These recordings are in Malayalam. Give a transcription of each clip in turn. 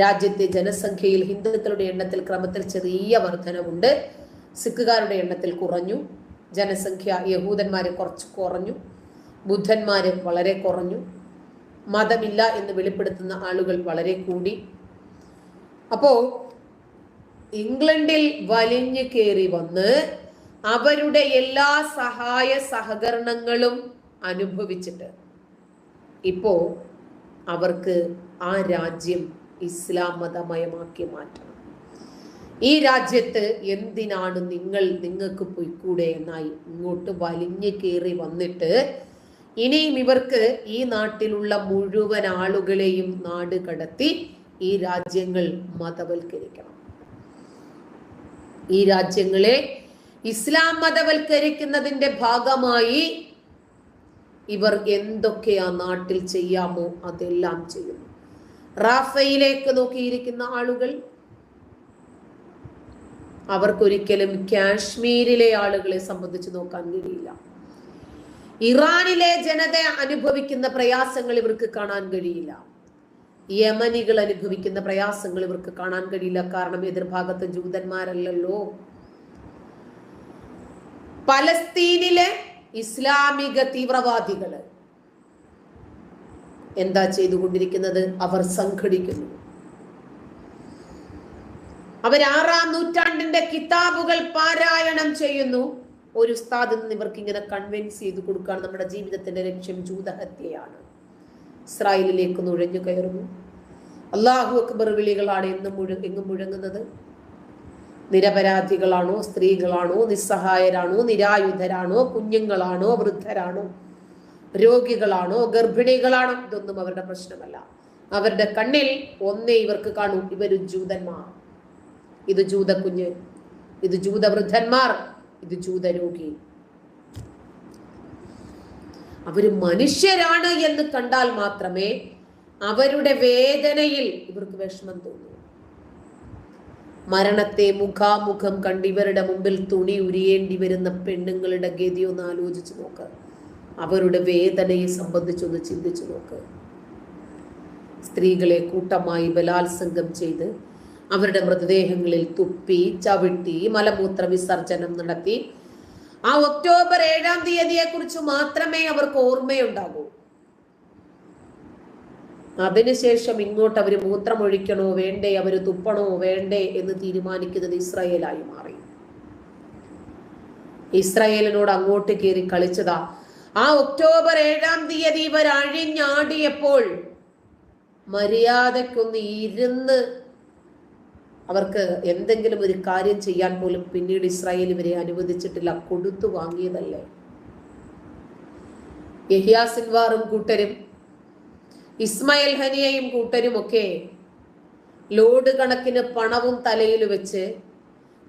രാജ്യത്തെ ജനസംഖ്യയിൽ ഹിന്ദുക്കളുടെ എണ്ണത്തിൽ ക്രമത്തിൽ ചെറിയ വർധനവുണ്ട്. സിഖുകാരുടെ എണ്ണത്തിൽ കുറഞ്ഞു. ജനസംഖ്യ യഹൂദന്മാരെ കുറച്ച് കുറഞ്ഞു. ബുദ്ധന്മാര് വളരെ കുറഞ്ഞു. മതമില്ല എന്ന് വെളിപ്പെടുത്തുന്ന ആളുകൾ വളരെ കൂടി. അപ്പോൾ ഇംഗ്ലണ്ടിൽ വലിഞ്ഞു കയറി വന്ന് അവരുടെ എല്ലാ സഹായ സഹകരണങ്ങളും അനുഭവിച്ചിട്ട് ഇപ്പോ അവർക്ക് ആ രാജ്യം ഇസ്ലാം മതമയമാക്കി മാറ്റണം. ഈ രാജ്യത്ത് എന്തിനാണ് നിങ്ങൾ നിങ്ങൾക്ക് പൊയ്ക്കൂടെ എന്നായി ഇങ്ങോട്ട് വലിഞ്ഞു കയറി വന്നിട്ട് ഇനിയും ഇവർക്ക് ഈ നാട്ടിലുള്ള മുഴുവൻ ആളുകളെയും നാട് കടത്തി ഈ രാജ്യങ്ങൾ മതവൽക്കരിക്കണം. ഈ രാജ്യങ്ങളെ ഇസ്ലാം മതവൽക്കരിക്കുന്നതിന്റെ ഭാഗമായി ഇവർ എന്തൊക്കെയാ നാട്ടിൽ ചെയ്യാമോ അതെല്ലാം ചെയ്യുന്നു റാഫയിലേക്ക് നോക്കിയിരിക്കുന്ന ആളുകൾ അവർക്കൊരിക്കലും കാശ്മീരിലെ ആളുകളെ സംബന്ധിച്ച് നോക്കാൻ കഴിയില്ല. ഇറാനിലെ ജനത അനുഭവിക്കുന്ന പ്രയാസങ്ങൾ ഇവർക്ക് കാണാൻ കഴിയില്ല. യമനികൾ അനുഭവിക്കുന്ന പ്രയാസങ്ങൾ ഇവർക്ക് കാണാൻ കഴിയില്ല. കാരണം എതിർഭാഗത്ത് ജൂതന്മാരല്ലല്ലോ. പലസ്തീനിലെ ഇസ്ലാമിക തീവ്രവാദികൾ എന്താ ചെയ്തുകൊണ്ടിരിക്കുന്നത്? അവർ സംഘടിക്കുന്നു. അവർ ആറാം നൂറ്റാണ്ടിന്റെ കിതാബുകൾ പാരായണം ചെയ്യുന്നു. ഒരു ഉസ്താദ് നിന്ന് ഇവർക്ക് ഇങ്ങനെ കൺവിൻസ് ചെയ്ത് കൊടുക്കുകയാണ്. നമ്മുടെ ജീവിതത്തിന്റെ ലക്ഷ്യം ജൂതഹത്യയാണ്. ഇസ്രായേലിലേക്ക് നുഴഞ്ഞു കയറുന്നു. അള്ളാഹു അക്ബർ വിളികളാണ് എന്നും മുഴു എങ്ങും മുഴങ്ങുന്നത്. നിരപരാധികളാണോ സ്ത്രീകളാണോ നിസ്സഹായരാണോ നിരായുധരാണോ കുഞ്ഞുങ്ങളാണോ വൃദ്ധരാണോ? രോഗികളാണോ ഗർഭിണികളാണോ ഇതൊന്നും അവരുടെ പ്രശ്നമല്ല. അവരുടെ കണ്ണിൽ ഒന്നേ ഇവർക്ക് കാണൂ ഇവർ ജൂതന്മാർ. ഇത് ജൂത കുഞ്ഞ് ഇത് ജൂതവൃദ്ധന്മാർ ഇത് ജൂതരോഗി. അവർ മനുഷ്യരാണ് എന്ന് കണ്ടാൽ മാത്രമേ അവരുടെ വേദനയിൽ ഇവർക്ക് വിഷമം തോന്നൂ. മരണത്തെ മുഖാമുഖം കണ്ട് ഇവരുടെ മുമ്പിൽ തുണി ഉരിയേണ്ടി വരുന്ന പെണ്ണുങ്ങളുടെ ഗതി ഒന്ന് ആലോചിച്ച് നോക്ക്. അവരുടെ വേദനയെ സംബന്ധിച്ചൊന്ന് ചിന്തിച്ചു നോക്ക്. സ്ത്രീകളെ കൂട്ടമായി ബലാത്സംഗം ചെയ്ത് അവരുടെ മൃതദേഹങ്ങളിൽ തുപ്പി ചവിട്ടി മലമൂത്ര വിസർജനം നടത്തി. ആ ഒക്ടോബർ ഏഴാം തീയതിയെ കുറിച്ച് മാത്രമേ അവർക്ക് ഓർമ്മയുണ്ടാകൂ. അതിനുശേഷം ഇങ്ങോട്ട് അവർ മൂത്രമൊഴിക്കണോ വേണ്ടേ? അവർ തുപ്പണോ വേണ്ടേ? എന്ന് തീരുമാനിക്കുന്നത് ഇസ്രായേലായി മാറി. ഇസ്രായേലിനോട് അങ്ങോട്ട് കയറി കളിച്ചതാ ആ ഒക്ടോബർ ഏഴാം തീയതി ഇവർ അഴിഞ്ഞാടിയപ്പോൾ മര്യാദക്കൊന്ന് ഇരുന്ന് അവർക്ക് എന്തെങ്കിലും ഒരു കാര്യം ചെയ്യാൻ പോലും പിന്നീട് ഇസ്രായേൽ ഇവരെ അനുവദിച്ചിട്ടില്ല. കൊടുത്തു വാങ്ങിയതല്ലേ? യഹിയാ സിൻവാറും കൂട്ടരും ഇസ്മായിൽ ഹനിയയും കൂട്ടരും ഒക്കെ ലോഡ് കണക്കിന് പണവും തലയിൽ വെച്ച്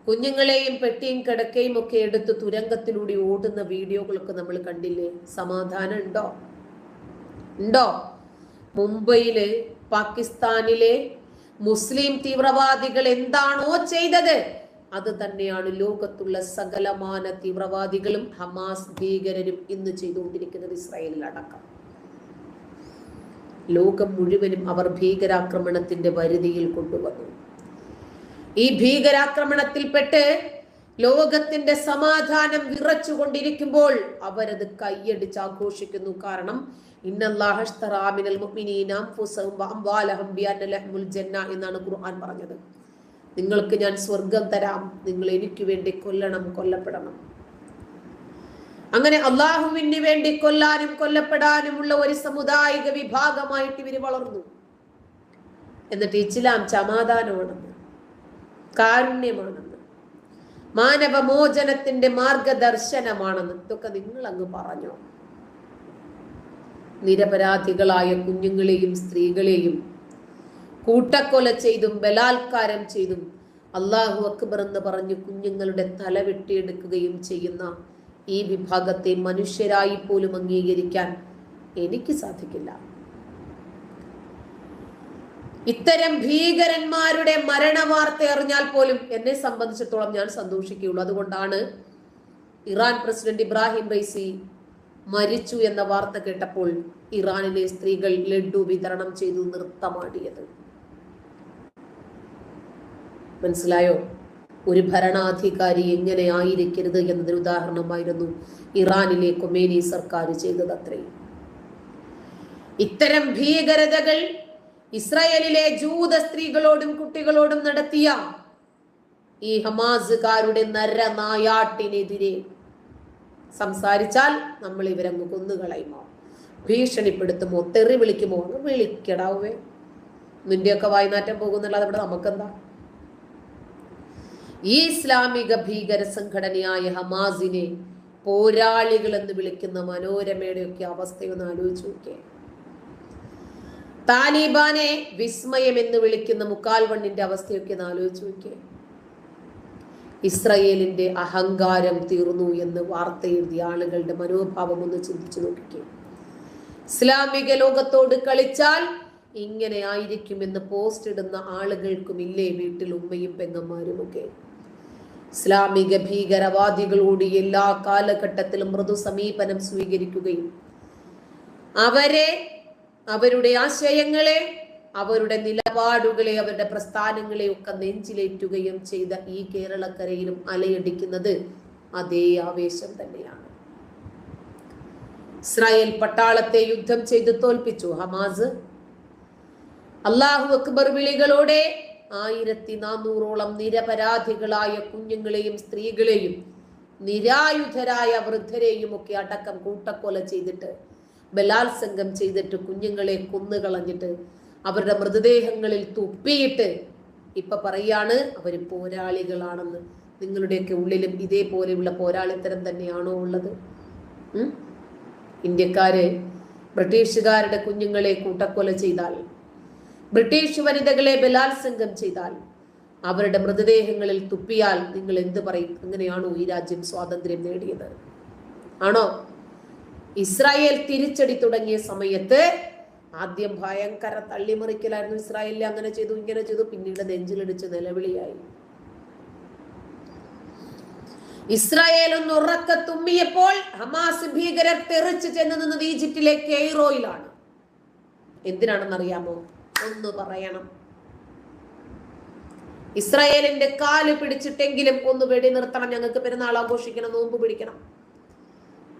കുഞ്ഞുങ്ങളെയും പെട്ടിയും കിടക്കയും ഒക്കെ എടുത്ത് തുരങ്കത്തിലൂടെ ഓടുന്ന വീഡിയോകളൊക്കെ നമ്മൾ കണ്ടില്ലേ? സമാധാനം ഉണ്ടോ? ഉണ്ടോ? മുംബൈയിൽ പാകിസ്ഥാനിലെ മുസ്ലിം തീവ്രവാദികൾ എന്താണോ ചെയ്തത്? അത് തന്നെയാണ് ലോകത്തുള്ള സകലമാന തീവ്രവാദികളും ഹമാസ് ഭീകരരും ഇന്ന് ചെയ്തുകൊണ്ടിരിക്കുന്നത് ഇസ്രായേലിൽ അടക്കം. ലോകം മുഴുവനും അവർ ഭീകരാക്രമണത്തിന്റെ വരുതിയിൽ കൊണ്ടുവന്നു. ഈ ഭീകരാക്രമണത്തിൽപ്പെട്ട് ലോകത്തിന്റെ സമാധാനം വിറച്ചുകൊണ്ടിരിക്കുമ്പോൾ അവരത് കൈയടിച്ച് ആഘോഷിക്കുന്നു. കാരണം എന്നാണ് ഖുർആൻ പറഞ്ഞത്. നിങ്ങൾക്ക് ഞാൻ സ്വർഗം തരാം. നിങ്ങൾ എനിക്ക് വേണ്ടി കൊല്ലണം കൊല്ലപ്പെടണം. അങ്ങനെ അള്ളാഹുവിന് വേണ്ടി കൊല്ലാനും കൊല്ലപ്പെടാനുമുള്ള ഒരു സമുദായിക വിഭാഗമായിട്ട് ഇവർ വളർന്നു. എന്നിട്ട് ഇസ്ലാം സമാധാനമാണെന്ന് കാരുണ്യമാണെന്ന്. മാനവമോചനത്തിന്റെ മാർഗദർശനമാണെന്ന്. ഇതൊക്കെ നിങ്ങൾ അങ്ങ് പറഞ്ഞോ. നിരപരാധികളായ കുഞ്ഞുങ്ങളെയും സ്ത്രീകളെയും കൂട്ടക്കൊല ചെയ്തും ബലാത്കാരം ചെയ്തും അള്ളാഹു അക്ബർ എന്ന് പറഞ്ഞ് കുഞ്ഞുങ്ങളുടെ തല വെട്ടിയെടുക്കുകയും ചെയ്യുന്ന ഈ വിഭാഗത്തെ മനുഷ്യരായി പോലും അംഗീകരിക്കാൻ എനിക്ക് സാധിക്കില്ല. ഇത്തരം ഭീകരന്മാരുടെ മരണവാർത്ത അറിഞ്ഞാൽ പോലും എന്നെ സംബന്ധിച്ചിടത്തോളം ഞാൻ സന്തോഷിക്കുകയുള്ളൂ. അതുകൊണ്ടാണ് ഇറാൻ പ്രസിഡന്റ് ഇബ്രാഹിം റൈസി മരിച്ചു എന്ന വാർത്ത കേട്ടപ്പോൾ ഇറാനിലെ സ്ത്രീകൾ ലഡു വിതരണം ചെയ്തു നൃത്തമാടിയത്. മനസ്സിലായോ? ഒരു ഭരണാധികാരി എങ്ങനെ ആയിരിക്കരുത് എന്നതിന് ഉദാഹരണമായിരുന്നു ഇറാനിലെ കൊമേനി സർക്കാർ ചെയ്തത് അത്രയും ഇത്തരം ഭീകരതകൾ ഇസ്രായേലിലെ ജൂത സ്ത്രീകളോടും കുട്ടികളോടും നടത്തിയ ഈ ഹമാസുകാരുടെ നരനായാട്ടിനെതിരെ സംസാരിച്ചാൽ നമ്മൾ ഇവരെ കൊന്നുകളയുമോ? ഭീഷണിപ്പെടുത്തുമോ? തെറി വിളിക്കുമോ എന്ന് വിളിക്കടാവേ. നിന്റെയൊക്കെ വായ്നാറ്റം പോകുന്നുള്ളത് ഇവിടെ നമുക്കെന്താ? ഈ ഇസ്ലാമിക ഭീകര സംഘടനയായ ഹമാസിനെ പോരാളികൾ എന്ന് വിളിക്കുന്ന മനോരമയുടെയൊക്കെ അവസ്ഥയൊന്ന് ആലോചിച്ച് നോക്കിയേ. താലിബാനെ വിസ്മയം എന്ന് വിളിക്കുന്ന മുക്കാൽ വണ്ണിന്റെ അവസ്ഥയൊക്കെ ഒന്ന് ആലോചിച്ച് നോക്കിയേ. ഇസ്രയേലിന്റെ അഹങ്കാരം തീർന്നു എന്ന് വാർത്ത എഴുതിയ ആളുകളുടെ മനോഭാവം ഒന്ന് ചിന്തിച്ചു നോക്കിക്കേ. ഇസ്ലാമിക ലോകത്തോട് കളിച്ചാൽ ഇങ്ങനെ ആയിരിക്കുമെന്ന് പോസ്റ്റ് ഇടുന്ന ആളുകൾക്കും ഇല്ലേ വീട്ടിൽ ഉമ്മയും പെങ്ങന്മാരും ഒക്കെ ഇസ്ലാമിക ഭീകരവാദികളോട് എല്ലാ കാലഘട്ടത്തിലും മൃദു സമീപനം സ്വീകരിക്കുകയും അവരെ അവരുടെ ആശയങ്ങളെ അവരുടെ നിലപാടുകളെ അവരുടെ പ്രസ്ഥാനങ്ങളെ ഒക്കെ നെഞ്ചിലേറ്റുകയും ചെയ്ത ഈ കേരളക്കരയിലും അലയടിക്കുന്നത് അതേ ആവേശം തന്നെയാണ്. ഇസ്രായേൽ പട്ടാളത്തെ യുദ്ധം ചെയ്ത് തോൽപ്പിച്ചു ഹമാസ്. അള്ളാഹു അക്ബർ വിളികളോടെ ആയിരത്തി നാനൂറോളം നിരപരാധികളായ കുഞ്ഞുങ്ങളെയും സ്ത്രീകളെയും നിരായുധരായ വൃദ്ധരെയും ഒക്കെ അടക്കം കൂട്ടക്കൊല ചെയ്തിട്ട് ബലാത്സംഗം ചെയ്തിട്ട് കുഞ്ഞുങ്ങളെ കൊന്നുകളഞ്ഞിട്ട് അവരുടെ മൃതദേഹങ്ങളിൽ തുപ്പിയിട്ട് ഇപ്പൊ പറയാണ് അവർ പോരാളികളാണെന്ന്. നിങ്ങളുടെയൊക്കെ ഉള്ളിലും ഇതേപോലെയുള്ള പോരാളിത്തരം തന്നെയാണോ ഉള്ളത്? ഇന്ത്യക്കാര് ബ്രിട്ടീഷുകാരുടെ കുഞ്ഞുങ്ങളെ കൂട്ടക്കൊല ചെയ്താൽ ബ്രിട്ടീഷ് വനിതകളെ ബലാത്സംഗം ചെയ്താൽ അവരുടെ മൃതദേഹങ്ങളിൽ തുപ്പിയാൽ നിങ്ങൾ എന്ത് പറയും? അങ്ങനെയാണോ ഈ രാജ്യം സ്വാതന്ത്ര്യം നേടിയത്? ആണോ? ഇസ്രായേൽ തിരിച്ചടി തുടങ്ങിയ സമയത്ത് ആദ്യം ഭയങ്കര തള്ളിമറിക്കലായിരുന്നു. ഇസ്രായേലിൽ അങ്ങനെ ചെയ്തു ഇങ്ങനെ ചെയ്തു പിന്നീട് നെഞ്ചിലിടിച്ച് നിലവിളിയായി. ഇസ്രായേൽ ഒന്ന് ഉറക്ക തുമ്മിയപ്പോൾ ഹമാസ് ഭീകരർ തെറിച്ച് ചെന്ന് നിന്നത് ഈജിപ്തിലെ കെയ്റോയിലാണ്. എന്തിനാണെന്നറിയാമോ? ഒന്ന് പറയണം. ഇസ്രായേലിന്റെ കാൽ പിടിച്ചിട്ടെങ്കിലും ഒന്ന് വെടി നിർത്തണം ഞങ്ങൾക്ക് പെരുന്നാൾ ആഘോഷിക്കണം നോമ്പ് പിടിക്കണം.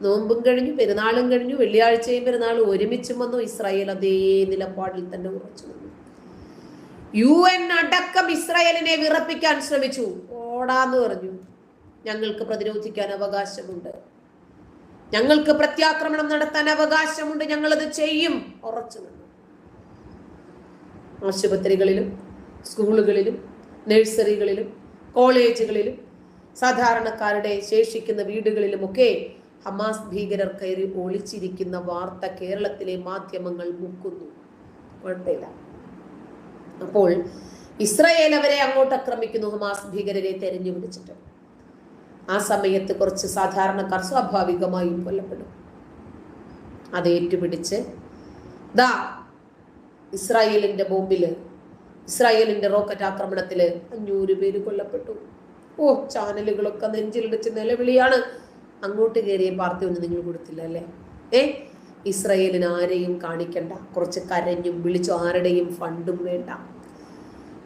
നോമ്പും കഴിഞ്ഞു പെരുന്നാളും കഴിഞ്ഞു വെള്ളിയാഴ്ചയും പെരുന്നാളും ഒരുമിച്ചും വന്നു. ഇസ്രായേൽ അതേ നിലപാടിൽ തന്നെ ഉറച്ചു നിന്നു. യു എൻ അടക്കം ഇസ്രായേലിനെ വിറപ്പിക്കാൻ ശ്രമിച്ചു. ഓടാന്ന് പറഞ്ഞു. ഞങ്ങൾക്ക് പ്രതിരോധിക്കാൻ അവകാശമുണ്ട്. ഞങ്ങൾക്ക് പ്രത്യാക്രമണം നടത്താൻ അവകാശമുണ്ട്. ഞങ്ങളത് ചെയ്യും. ഉറച്ചു നിന്നു. ആശുപത്രികളിലും സ്കൂളുകളിലും നഴ്സറികളിലും കോളേജുകളിലും സാധാരണക്കാരുടെ ശേഷിക്കുന്ന വീടുകളിലുമൊക്കെ ഹമാസ് ഭീകരർ കയറി ഒളിച്ചിരിക്കുന്ന വാർത്ത കേരളത്തിലെ മാധ്യമങ്ങൾ മുക്കുന്നു. കുഴപ്പമില്ല. അപ്പോൾ ഇസ്രയേൽ അവരെ അങ്ങോട്ട് ആക്രമിക്കുന്നു ഹമാസ് ഭീകരരെ തെരഞ്ഞു പിടിച്ചിട്ട്. ആ സമയത്ത് കുറച്ച് സാധാരണക്കാർ സ്വാഭാവികമായും കൊല്ലപ്പെടും. അത് ഏറ്റുപിടിച്ച് ദാ ഇസ്രായേലിന്റെ ബോംബിൽ ഇസ്രായേലിന്റെ റോക്കറ്റ് ആക്രമണത്തിൽ അഞ്ഞൂറ് പേര് കൊല്ലപ്പെട്ടു. ഓ ചാനലുകളൊക്കെ നെഞ്ചിലിടിച്ച് നിലവിളിയാണ്. അങ്ങോട്ട് കയറിയ പാർട്ടി ഒന്നും നിങ്ങൾ കൊടുത്തില്ല അല്ലേ? ഏ? ഇസ്രയേലിന് ആരെയും കാണിക്കണ്ട. കുറച്ച് കരഞ്ഞും വിളിച്ചു ആരുടെയും ഫണ്ടും വേണ്ട.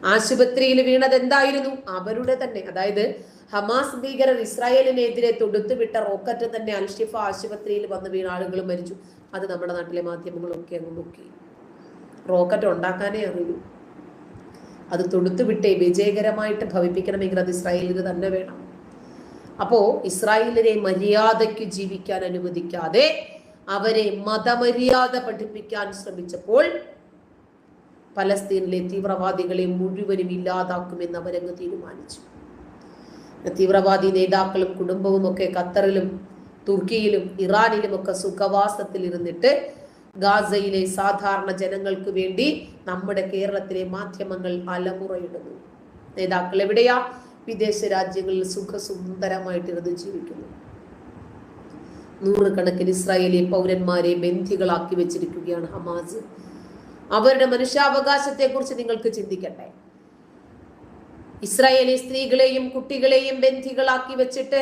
ആശുപത്രിയിൽ വീണത് എന്തായിരുന്നു അവരുടെ തന്നെ. അതായത് ഹമാസ് ഭീകരർ ഇസ്രായേലിനെതിരെ തൊടുത്തുവിട്ട റോക്കറ്റ് തന്നെ അൽഷിഫ ആശുപത്രിയിൽ വന്ന് വീണ ആളുകൾ മരിച്ചു. അത് നമ്മുടെ നാട്ടിലെ മാധ്യമങ്ങളൊക്കെ അങ്ങ് നോക്കി. റോക്കറ്റ് ഉണ്ടാക്കാനേ അറിയൂ. അത് തൊടുത്തുവിട്ടേ വിജയകരമായിട്ട് ഭവിപ്പിക്കണമെങ്കിൽ അത് ഇസ്രായേലിന് തന്നെ വേണം. അപ്പോ ഇസ്രായേലിനെ മര്യാദയ്ക്ക് ജീവിക്കാൻ അനുവദിക്കാതെ അവരെ മതമര്യാദ പഠിപ്പിക്കാൻ ശ്രമിച്ചപ്പോൾ പലസ്തീനിലെ തീവ്രവാദികളെ മുഴുവനും ഇല്ലാതാക്കുമെന്ന് അവരങ്ങ് തീരുമാനിച്ചു. തീവ്രവാദി നേതാക്കളും കുടുംബവും ഒക്കെ ഖത്തറിലും തുർക്കിയിലും ഇറാനിലും ഒക്കെ സുഖവാസത്തിൽ ഇരുന്നിട്ട് ഗാസയിലെ സാധാരണ ജനങ്ങൾക്ക് വേണ്ടി നമ്മുടെ കേരളത്തിലെ മാധ്യമങ്ങൾ അലമുറയിടുന്നു. നേതാക്കൾ എവിടെയാ? വിദേശ രാജ്യങ്ങളിൽ സുഖസുന്ദരമായിട്ടിരുന്ന് ജീവിക്കുന്നു. നൂറുകണക്കിന് ഇസ്രായേലി പൗരന്മാരെ ബന്ധികളാക്കി വെച്ചിരിക്കുകയാണ് ഹമാസ്. അവരുടെ മനുഷ്യാവകാശത്തെക്കുറിച്ച് നിങ്ങൾക്ക് ചിന്തിക്കട്ടെ? ഇസ്രായേലി സ്ത്രീകളെയും കുട്ടികളെയും ബന്ധികളാക്കി വെച്ചിട്ട്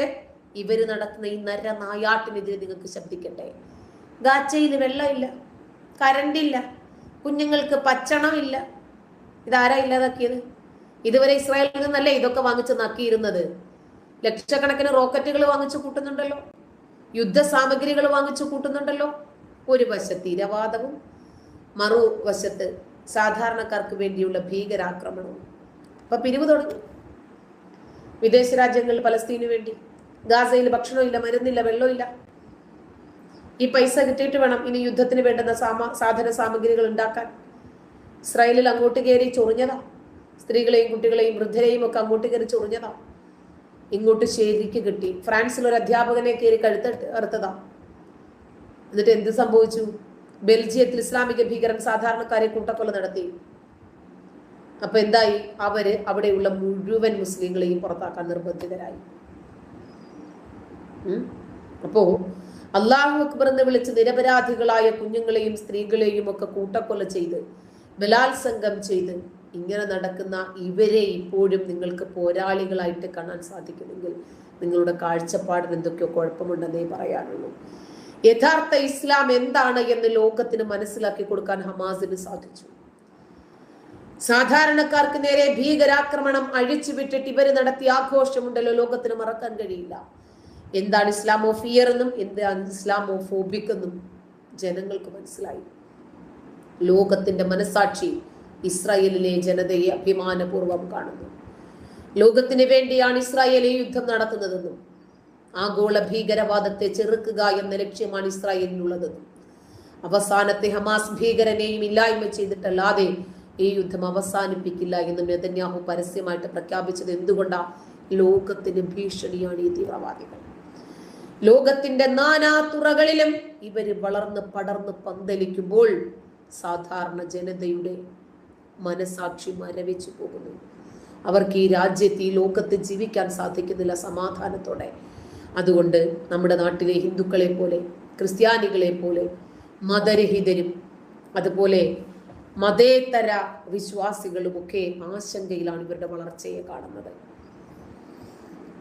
ഇവർ നടത്തുന്ന ഈ നര നായാട്ടിനെതിരെ നിങ്ങൾക്ക് ശബ്ദിക്കട്ടെ? ഗാച്ചയിൽ വെള്ളമില്ല കരണ്ടില്ല കുഞ്ഞുങ്ങൾക്ക് പച്ചണമില്ല. ഇതാരാ ഇല്ലാതാക്കിയത്? ഇതുവരെ ഇസ്രായേലിൽ നിന്നല്ലേ ഇതൊക്കെ വാങ്ങിച്ച് നക്കിയിരുന്നത്? ലക്ഷക്കണക്കിന് റോക്കറ്റുകൾ വാങ്ങിച്ചു കൂട്ടുന്നുണ്ടല്ലോ. യുദ്ധ സാമഗ്രികൾ വാങ്ങിച്ചു കൂട്ടുന്നുണ്ടല്ലോ. ഒരു വശത്ത് ഇരവാദവും മറുവശത്ത് സാധാരണക്കാർക്ക് വേണ്ടിയുള്ള ഭീകരാക്രമണവും. അപ്പൊ പിരിവ് തുടങ്ങി. വിദേശ രാജ്യങ്ങളിൽ പലസ്തീനു വേണ്ടി. ഗാസയിൽ ഭക്ഷണമില്ല മരുന്നില്ല വെള്ളമില്ല ഈ പൈസ കിട്ടിയിട്ട് വേണം ഇനി യുദ്ധത്തിന് വേണ്ടുന്ന സാമ സാധന സാമഗ്രികൾ ഉണ്ടാക്കാൻ. ഇസ്രായേലിൽ അങ്ങോട്ട് കയറി ചൊറിഞ്ഞതാ. സ്ത്രീകളെയും കുട്ടികളെയും വൃദ്ധരെയും ഒക്കെ അങ്ങോട്ട് കയറി ചൊറിഞ്ഞതാ. ഇങ്ങോട്ട് ശരിക്ക് കിട്ടി. ഫ്രാൻസിൽ ഒരു അധ്യാപകനെ കയറി കഴുത്ത് അറുത്തതാ. എന്നിട്ട് എന്ത് സംഭവിച്ചു? ബെൽജിയത്തിൽ ഇസ്ലാമിക ഭീകരൻ സാധാരണക്കാരെ കൂട്ടക്കൊല നടത്തി. അപ്പൊ എന്തായി? അവർ അവിടെയുള്ള മുഴുവൻ മുസ്ലിങ്ങളെയും പുറത്താക്കാൻ നിർബന്ധിതരായി. അപ്പോ അള്ളാഹു അക്ബർ എന്ന് വിളിച്ച് നിരപരാധികളായ കുഞ്ഞുങ്ങളെയും സ്ത്രീകളെയും ഒക്കെ കൂട്ടക്കൊല ചെയ്ത് ബലാത്സംഗം ചെയ്ത് ഇങ്ങനെ നടക്കുന്ന ഇവരെ ഇപ്പോഴും നിങ്ങൾക്ക് പോരാളികളായിട്ട് കാണാൻ സാധിക്കുമെങ്കിൽ നിങ്ങളുടെ കാഴ്ചപ്പാടിന് എന്തൊക്കെയോ കുഴപ്പമുണ്ടെന്നേ പറയാനുള്ളൂ. യഥാർത്ഥ ഇസ്ലാം എന്താണ് എന്ന് ലോകത്തിന് മനസ്സിലാക്കി കൊടുക്കാൻ ഹമാസിന് സാധിച്ചു. സാധാരണക്കാർക്ക് നേരെ ഭീകരാക്രമണം അഴിച്ചുവിട്ടിട്ട് ഇവർ നടത്തിയ ആഘോഷമുണ്ടല്ലോ ലോകത്തിന് മറക്കാൻ കഴിയില്ല. എന്താണ് ഇസ്ലാമോ ഫിയർ എന്നും എന്താണ് ഇസ്ലാമോ ഫോബിക് എന്നും ജനങ്ങൾക്ക് മനസ്സിലായി. ലോകത്തിന്റെ മനസാക്ഷി ഇസ്രായേലിലെ ജനതയെ അഭിമാനപൂർവം കാണുന്നു. ലോകത്തിന് വേണ്ടിയാണ് ഇസ്രായേൽ യുദ്ധം നടത്തുന്നതെന്നും ആഗോള ഭീകരവാദത്തെ ചെറുക്കുക എന്ന ലക്ഷ്യമാണ് ഇസ്രായേലിനുള്ളതെന്നും അവസാനത്തെ ഹമാസ് ഭീകരനെയും ഇല്ലായ്മ ചെയ്തിട്ടല്ലാതെ ഈ യുദ്ധം അവസാനിപ്പിക്കില്ല എന്ന് നെതന്യാഹു പരസ്യമായിട്ട് പ്രഖ്യാപിച്ചത് എന്തുകൊണ്ടാ? ലോകത്തിന് ഭീഷണിയാണ് ഈ തീവ്രവാദികൾ. ലോകത്തിന്റെ നാനാ തുറകളിലും ഇവർ വളർന്ന് പടർന്ന് പന്തലിക്കുമ്പോൾ സാധാരണ ജനതയുടെ മനസാക്ഷി മരവിച്ചു പോകുന്നു. അവർക്ക് ഈ രാജ്യത്ത് ഈ ലോകത്ത് ജീവിക്കാൻ സാധിക്കുന്നില്ല സമാധാനത്തോടെ. അതുകൊണ്ട് നമ്മുടെ നാട്ടിലെ ഹിന്ദുക്കളെ പോലെ ക്രിസ്ത്യാനികളെ പോലെ മതരഹിതരും അതുപോലെ മതേതര വിശ്വാസികളുമൊക്കെ ആശങ്കയിലാണ് ഇവരുടെ വളർച്ചയെ കാണുന്നത്.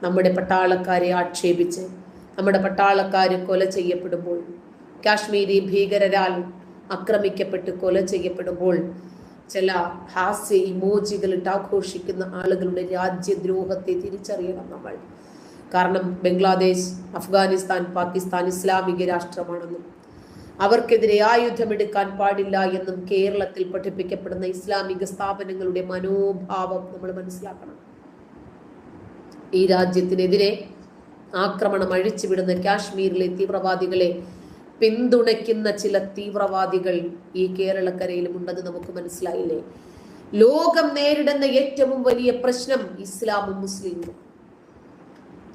നമ്മുടെ പട്ടാളക്കാരെ ആക്ഷേപിച്ച് നമ്മുടെ പട്ടാളക്കാർ കൊല ചെയ്യപ്പെടുമ്പോൾ കാശ്മീരി ഭീകരരാൽ ആക്രമിക്കപ്പെട്ട് കൊല ചെയ്യപ്പെടുമ്പോൾ ചില ഹാസ്യ ഇമോജികൾ ഇട്ട് ആഘോഷിക്കുന്ന ആളുകളുടെ രാജ്യദ്രോഹത്തെ തിരിച്ചറിയണം നമ്മൾ. കാരണം ബംഗ്ലാദേശ് അഫ്ഗാനിസ്ഥാൻ പാകിസ്ഥാൻ ഇസ്ലാമിക രാഷ്ട്രമാണെന്നും അവർക്കെതിരെ ആയുധമെടുക്കാൻ പാടില്ല എന്നും കേരളത്തിൽ പഠിപ്പിക്കപ്പെടുന്ന ഇസ്ലാമിക സ്ഥാപനങ്ങളുടെ മനോഭാവം നമ്മൾ മനസ്സിലാക്കണം. ഈ രാജ്യത്തിനെതിരെ ആക്രമണം അഴിച്ചുവിടുന്ന കാശ്മീരിലെ തീവ്രവാദികളെ പിന്തുണയ്ക്കുന്ന ചില തീവ്രവാദികൾ ഈ കേരളക്കരയിലും ഉണ്ടെന്ന് നമുക്ക് മനസ്സിലായില്ലേ? ലോകം നേരിടുന്ന ഏറ്റവും വലിയ പ്രശ്നം ഇസ്ലാമും മുസ്ലിങ്ങളും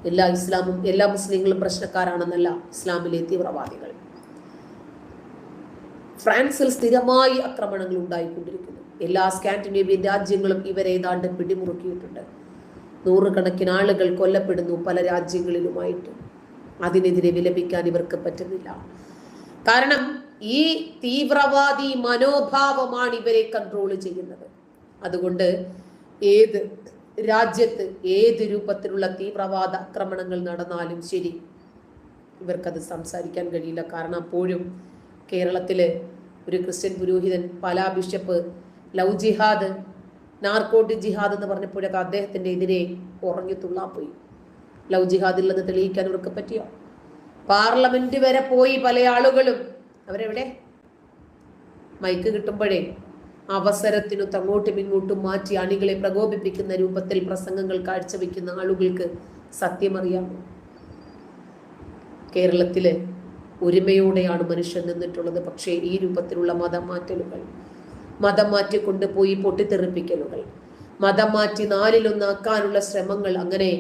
എല്ലാ ഇസ്ലാമും എല്ലാ മുസ്ലിങ്ങളും പ്രശ്നക്കാരാണെന്നല്ല ഇസ്ലാമിലെ തീവ്രവാദികൾ. ഫ്രാൻസിൽ സ്ഥിരമായി ആക്രമണങ്ങൾ ഉണ്ടായിക്കൊണ്ടിരിക്കുന്നു. എല്ലാ സ്കാൻഡിനേവിയൻ രാജ്യങ്ങളും ഇവരെ ഏതാണ്ട് പിടിമുറുക്കിയിട്ടുണ്ട്. നൂറുകണക്കിന് ആളുകൾ കൊല്ലപ്പെടുന്നു പല രാജ്യങ്ങളിലുമായിട്ട്. അതിനെതിരെ വിലപിക്കാൻ ഇവർക്ക് പറ്റുന്നില്ല. കാരണം ഈ തീവ്രവാദി മനോഭാവമാണ് ഇവരെ കൺട്രോൾ ചെയ്യുന്നത്. അതുകൊണ്ട് ഏത് രാജ്യത്ത് ഏത് രൂപത്തിലുള്ള തീവ്രവാദ ആക്രമണങ്ങൾ നടന്നാലും ശരി ഇവർക്കത് സംസാരിക്കാൻ കഴിയില്ല. കാരണം അപ്പോഴും കേരളത്തിൽ ഒരു ക്രിസ്ത്യൻ പുരോഹിതൻ Pala bishop love jihad narcotic jihad എന്ന് പറഞ്ഞപ്പോഴൊക്കെ അദ്ദേഹത്തിന്റെ എതിരെ ഉറഞ്ഞു തുള്ളാൻ പോയി. ലവ് ജിഹാദില്ലെന്ന് തെളിയിക്കാൻ ഇവർക്ക് പറ്റിയോ? പാർലമെന്റ് വരെ പോയി പല ആളുകളും. അവരെവിടെ? മൈക്ക് കിട്ടുമ്പോഴേ അവസരത്തിനു തങ്ങോട്ടും ഇങ്ങോട്ടും മാറ്റി അണികളെ പ്രകോപിപ്പിക്കുന്ന രൂപത്തിൽ പ്രസംഗങ്ങൾ കാഴ്ചവെക്കുന്ന ആളുകൾക്ക് സത്യമറിയാമോ? കേരളത്തിൽ ഒരുമയോടെയാണ് മനുഷ്യൻ നിന്നിട്ടുള്ളത്. പക്ഷേ ഈ രൂപത്തിലുള്ള മതം മാറ്റലുകൾ മതം മാറ്റി കൊണ്ടുപോയി പൊട്ടിത്തെറിപ്പിക്കലുകൾ മതം മാറ്റി നാലിലൊന്നാക്കാനുള്ള ശ്രമങ്ങൾ അങ്ങനെ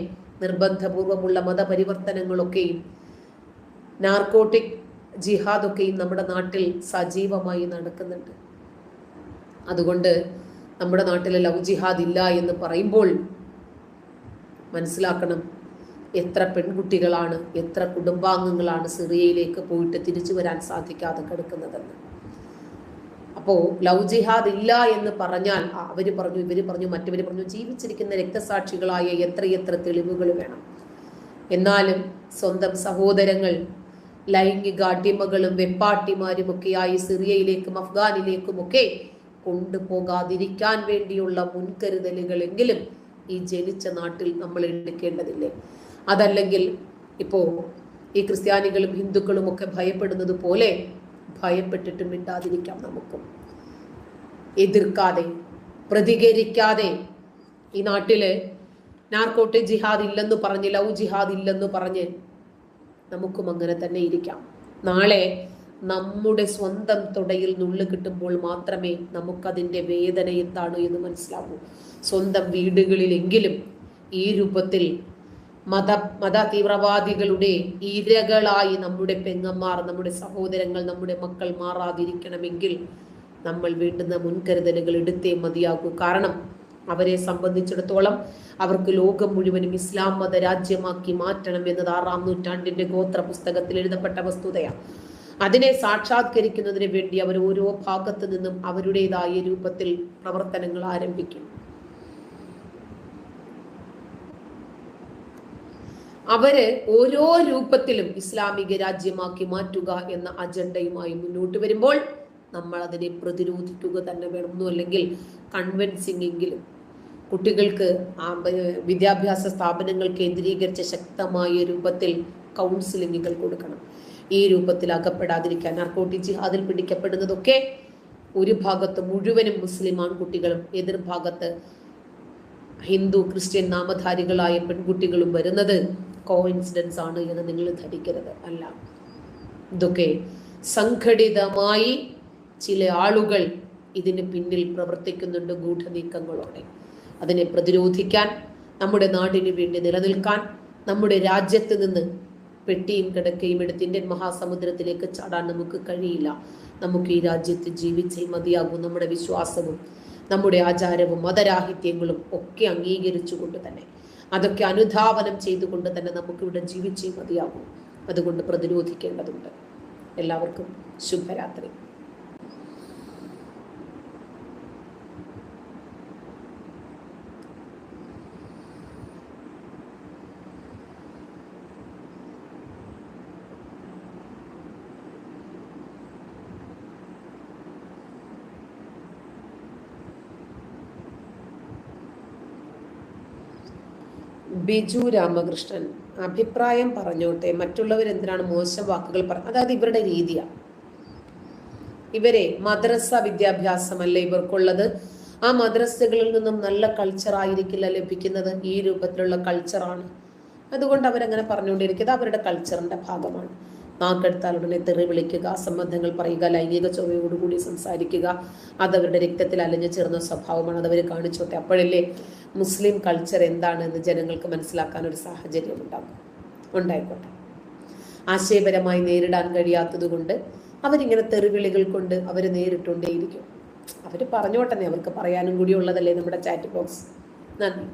നിർബന്ധപൂർവമുള്ള മതപരിവർത്തനങ്ങളൊക്കെയും നാർക്കോട്ടിക് ജിഹാദൊക്കെയും നമ്മുടെ നാട്ടിൽ സജീവമായി നടക്കുന്നുണ്ട്. അതുകൊണ്ട് നമ്മുടെ നാട്ടിൽ ലവ് ജിഹാദ് ഇല്ല എന്ന് പറയുമ്പോൾ മനസ്സിലാക്കണം എത്ര പെൺകുട്ടികളാണ് എത്ര കുടുംബാംഗങ്ങളാണ് സിറിയയിലേക്ക് പോയിട്ട് തിരിച്ചു വരാൻ സാധിക്കാതെ കിടക്കുന്നതെന്ന്. അപ്പോൾ ലവ് ജിഹാദ് ഇല്ല എന്ന് പറഞ്ഞാൽ അവർ പറഞ്ഞു ഇവർ പറഞ്ഞു മറ്റവര് പറഞ്ഞു ജീവിച്ചിരിക്കുന്ന രക്തസാക്ഷികളായ എത്രയെത്ര തെളിവുകൾ വേണം. എന്നാലും സ്വന്തം സഹോദരങ്ങൾ ലൈംഗിക അടിമകളും വെപ്പാട്ടിമാരും ഒക്കെയായി സിറിയയിലേക്കും അഫ്ഗാനിലേക്കും ഒക്കെ കൊണ്ടുപോകാതിരിക്കാൻ വേണ്ടിയുള്ള മുൻകരുതലുകളെങ്കിലും ഈ ജനിച്ച നാട്ടിൽ നമ്മൾ എടുക്കേണ്ടതില്ലേ? അതല്ലെങ്കിൽ ഇപ്പോ ഈ ക്രിസ്ത്യാനികളും ഹിന്ദുക്കളും ഒക്കെ ഭയപ്പെടുന്നത് പോലെ ഭയപ്പെട്ടിട്ട് മിണ്ടാതിരിക്കാം നമുക്കും. എതിർക്കാതെ പ്രതികരിക്കാതെ ഈ നാട്ടിൽ നാർക്കോട്ടി ജിഹാദ് ഇല്ലെന്ന് പറഞ്ഞ് ലവ് ജിഹാദ് ഇല്ലെന്ന് പറഞ്ഞ് നമുക്കും അങ്ങനെ തന്നെ ഇരിക്കാം. നാളെ നമ്മുടെ സ്വന്തം തുടയിൽ നുള്ളു കിട്ടുമ്പോൾ മാത്രമേ നമുക്കതിന്റെ വേദന എന്താണ് എന്ന് മനസ്സിലാവൂ. സ്വന്തം വീടുകളിലെങ്കിലും ഈ രൂപത്തിൽ മത മത തീവ്രവാദികളുടെ ഇരകളായി നമ്മുടെ പെങ്ങന്മാർ നമ്മുടെ സഹോദരങ്ങൾ നമ്മുടെ മക്കൾ മാറാതിരിക്കണമെങ്കിൽ നമ്മൾ വേണ്ടുന്ന മുൻകരുതലുകൾ എടുത്തേ മതിയാകൂ. കാരണം അവരെ സംബന്ധിച്ചിടത്തോളം അവർക്ക് ലോകം മുഴുവനും ഇസ്ലാം മത രാജ്യമാക്കി മാറ്റണം എന്നത് ആറാം നൂറ്റാണ്ടിന്റെ ഗോത്ര പുസ്തകത്തിൽ എഴുതപ്പെട്ട വസ്തുതയാണ് അതിനെ സാക്ഷാത്കരിക്കുന്നതിന് വേണ്ടി അവർ ഓരോ ഭാഗത്തു നിന്നും അവരുടേതായ രൂപത്തിൽ പ്രവർത്തനങ്ങൾ ആരംഭിക്കും. അവർ ഓരോ രൂപത്തിലും ഇസ്ലാമിക രാജ്യമാക്കി മാറ്റുക എന്ന അജണ്ടയുമായി മുന്നോട്ട് വരുമ്പോൾ നമ്മൾ അതിനെ പ്രതിരോധിക്കുക തന്നെ വേണം അല്ലെങ്കിൽ കൺവെൻസിംഗ് എങ്കിലും കുട്ടികൾക്ക് വിദ്യാഭ്യാസ സ്ഥാപനങ്ങൾ കേന്ദ്രീകരിച്ച ശക്തമായ രൂപത്തിൽ കൗൺസിലിങ്ങുകൾ കൊടുക്കണം. ഈ രൂപത്തിൽ അകപ്പെടാതിരിക്കാൻ നർക്കോട്ടി ജിഹാദിൽ പിടിക്കപ്പെടുന്നതൊക്കെ ഒരു ഭാഗത്ത് മുഴുവനും മുസ്ലിം ആൺകുട്ടികളും എതിർഭാഗത്ത് ഹിന്ദു ക്രിസ്ത്യൻ നാമധാരികളായ പെൺകുട്ടികളും വരുന്നത് കോയിൻസിഡൻസ് ആണ് എന്ന് നിങ്ങൾ ധരിക്കരുത്. അല്ല. ഇതൊക്കെ സംഘടിതമായി ചില ആളുകൾ ഇതിന് പിന്നിൽ പ്രവർത്തിക്കുന്നുണ്ട് ഗൂഢനീക്കങ്ങളോടെ. അതിനെ പ്രതിരോധിക്കാൻ നമ്മുടെ നാടിന് വേണ്ടി നിലനിൽക്കാൻ നമ്മുടെ രാജ്യത്ത് നിന്ന് പെട്ടിയും കിടക്കയും എടുത്ത് ഇന്ത്യൻ മഹാസമുദ്രത്തിലേക്ക് ചാടാൻ നമുക്ക് കഴിയില്ല. നമുക്ക് ഈ രാജ്യത്ത് ജീവിച്ചേ മതിയാകും നമ്മുടെ വിശ്വാസവും നമ്മുടെ ആചാരവും മതരാഹിത്യങ്ങളും ഒക്കെ അംഗീകരിച്ചുകൊണ്ട് തന്നെ. അതൊക്കെ അനുധാവനം ചെയ്തുകൊണ്ട് തന്നെ നമുക്കിവിടെ ജീവിച്ചേ മതിയാകും. അതുകൊണ്ട് പ്രതിരോധിക്കേണ്ടതുണ്ട്. എല്ലാവർക്കും ശുഭരാത്രി. ബിജു രാമകൃഷ്ണൻ അഭിപ്രായം പറഞ്ഞോട്ടെ. മറ്റുള്ളവർ എന്തിനാണ് മോശം വാക്കുകൾ പറഞ്ഞത് അതായത് ഇവരുടെ രീതിയാണ് ഇവരെ മദ്രസ വിദ്യാഭ്യാസമല്ലേ ഇവർക്കുള്ളത്. ആ മദ്രസകളിൽ നിന്നും നല്ല കൾച്ചർ ആയിരിക്കില്ല ലഭിക്കുന്നത്. ഈ രൂപത്തിലുള്ള കൾച്ചറാണ് അതുകൊണ്ട് അവരങ്ങനെ പറഞ്ഞുകൊണ്ടിരിക്കുന്നത് അവരുടെ കൾച്ചറിന്റെ ഭാഗമാണ്. നാക്കെടുത്താൽ ഉടനെ തെറി വിളിക്കുക അസംബന്ധങ്ങൾ പറയുക ലൈംഗിക ചൊവ്വയോടുകൂടി സംസാരിക്കുക. അതവരുടെ രക്തത്തിൽ അലഞ്ഞു ചേർന്ന സ്വഭാവമാണ്. അതവർ കാണിച്ചോട്ടെ. അപ്പോഴല്ലേ മുസ്ലിം കൾച്ചർ എന്താണെന്ന് ജനങ്ങൾക്ക് മനസ്സിലാക്കാൻ ഒരു സാഹചര്യം ഉണ്ടാകും. ഉണ്ടായിക്കോട്ടെ. ആശയപരമായി നേരിടാൻ കഴിയാത്തതുകൊണ്ട് അവരിങ്ങനെ തെറിവിളികൾ കൊണ്ട് അവർ നേരിട്ടുകൊണ്ടേയിരിക്കും അവർ പറഞ്ഞോട്ടെ അവർക്ക് പറയാനും കൂടി ഉള്ളതല്ലേ നമ്മുടെ ചാറ്റ് ബോക്സ് നന്ദി.